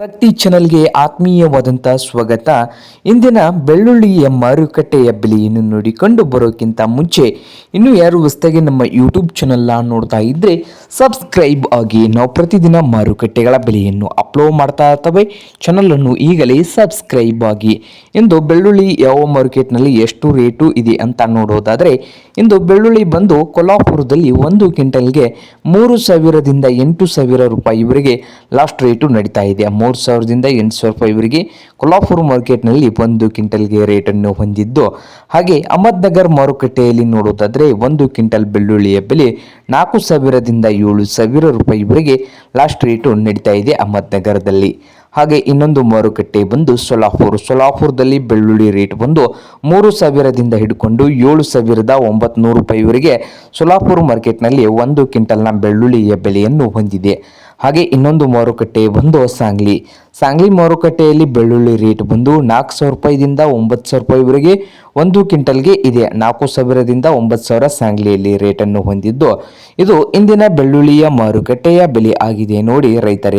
ಪ್ರತಿ ಚಾನಲ್ಗೆ ಆತ್ಮೀಯವಾದಂಥ ಸ್ವಾಗತ. ಇಂದಿನ ಬೆಳ್ಳುಳ್ಳಿಯ ಮಾರುಕಟ್ಟೆಯ ಬೆಲೆಯನ್ನು ನೋಡಿಕೊಂಡು ಬರೋಕ್ಕಿಂತ ಮುಂಚೆ ಇನ್ನು ಯಾರು ಹೊಸದಾಗಿ ನಮ್ಮ ಯೂಟ್ಯೂಬ್ ಚಾನಲ್ನ ನೋಡ್ತಾ ಇದ್ದರೆ ಸಬ್ಸ್ಕ್ರೈಬ್ ಆಗಿ. ನಾವು ಪ್ರತಿದಿನ ಮಾರುಕಟ್ಟೆಗಳ ಬೆಲೆಯನ್ನು ಅಪ್ಲೋಡ್ ಮಾಡ್ತಾ ಇರ್ತವೆ. ಚಾನಲನ್ನು ಈಗಲೇ ಸಬ್ಸ್ಕ್ರೈಬ್ ಆಗಿ. ಇಂದು ಬೆಳ್ಳುಳ್ಳಿ ಯಾವ ಮಾರ್ಕೆಟ್ನಲ್ಲಿ ಎಷ್ಟು ರೇಟು ಇದೆ ಅಂತ ನೋಡೋದಾದರೆ, ಇಂದು ಬೆಳ್ಳುಳ್ಳಿ ಬಂದು ಕೊಲ್ಲಾಪುರದಲ್ಲಿ ಒಂದು ಕ್ವಿಂಟಲ್ಗೆ ಮೂರು ಸಾವಿರದಿಂದ ಎಂಟು ಸಾವಿರ ರೂಪಾಯಿವರೆಗೆ ಲಾಸ್ಟ್ ರೇಟು ನಡೀತಾ ಇದೆ. ಮೂರು ಸಾವಿರದಿಂದ ಎಂಟು ಸಾವಿರ ರೂಪಾಯಿ ಇವರಿಗೆ ಕೊಲ್ಲಾಪುರ ಮಾರ್ಕೆಟ್ನಲ್ಲಿ ಒಂದು ಕ್ವಿಂಟಲ್ಗೆ ರೇಟನ್ನು ಹೊಂದಿದ್ದು. ಹಾಗೆ ಅಹಮದ್ನಗರ್ ಮಾರುಕಟ್ಟೆಯಲ್ಲಿ ನೋಡೋದಾದರೆ ಒಂದು ಕ್ವಿಂಟಲ್ ಬೆಳ್ಳುಳ್ಳಿಯ ಬೆಲೆ ನಾಲ್ಕು ಸಾವಿರದಿಂದ ಏಳು ಸಾವಿರ ರೂಪಾಯಿವರೆಗೆ ಲಾಸ್ಟ್ ರೇಟು ನಡೀತಾ ಇದೆ ಅಹಮದ್ನಗರದಲ್ಲಿ ಹಾಗೆ ಇನ್ನೊಂದು ಮಾರುಕಟ್ಟೆ ಬಂದು ಸೊಲಾಪುರ್ ಸೊಲಾಪುರದಲ್ಲಿ ಬೆಳ್ಳುಳ್ಳಿ ರೇಟ್ ಬಂದು ಮೂರು ಸಾವಿರದಿಂದ ಹಿಡ್ಕೊಂಡು ಏಳು ಸಾವಿರದ ಒಂಬತ್ತು ನೂರು ರೂಪಾಯಿವರೆಗೆ ಸೊಲಾಪುರ್ ಮಾರ್ಕೆಟ್ನಲ್ಲಿ ಒಂದು ಕ್ವಿಂಟಲ್ನ ಬೆಳ್ಳುಳ್ಳಿಯ ಬೆಲೆಯನ್ನು ಹೊಂದಿದೆ. ಹಾಗೆ ಇನ್ನೊಂದು ಮಾರುಕಟ್ಟೆ ಬಂದು ಸಾಂಗ್ಲಿ. ಸಾಂಗ್ಲಿ ಮಾರುಕಟ್ಟೆಯಲ್ಲಿ ಬೆಳ್ಳುಳ್ಳಿ ರೇಟ್ ಬಂದು ನಾಲ್ಕು ಸಾವಿರ ರೂಪಾಯಿದಿಂದ ಒಂಬತ್ತು ಸಾವಿರ ರೂಪಾಯಿವರೆಗೆ ಒಂದು ಕ್ವಿಂಟಲ್ಗೆ ಇದೆ. ನಾಲ್ಕು ಸಾವಿರದಿಂದ ಒಂಬತ್ತು ಸಾವಿರ ಸಾಂಗ್ಲಿಯಲ್ಲಿ ರೇಟನ್ನು ಹೊಂದಿದ್ದು. ಇದು ಇಂದಿನ ಬೆಳ್ಳುಳ್ಳಿಯ ಮಾರುಕಟ್ಟೆಯ ಬೆಲೆ ಆಗಿದೆ ನೋಡಿ ರೈತರೇ.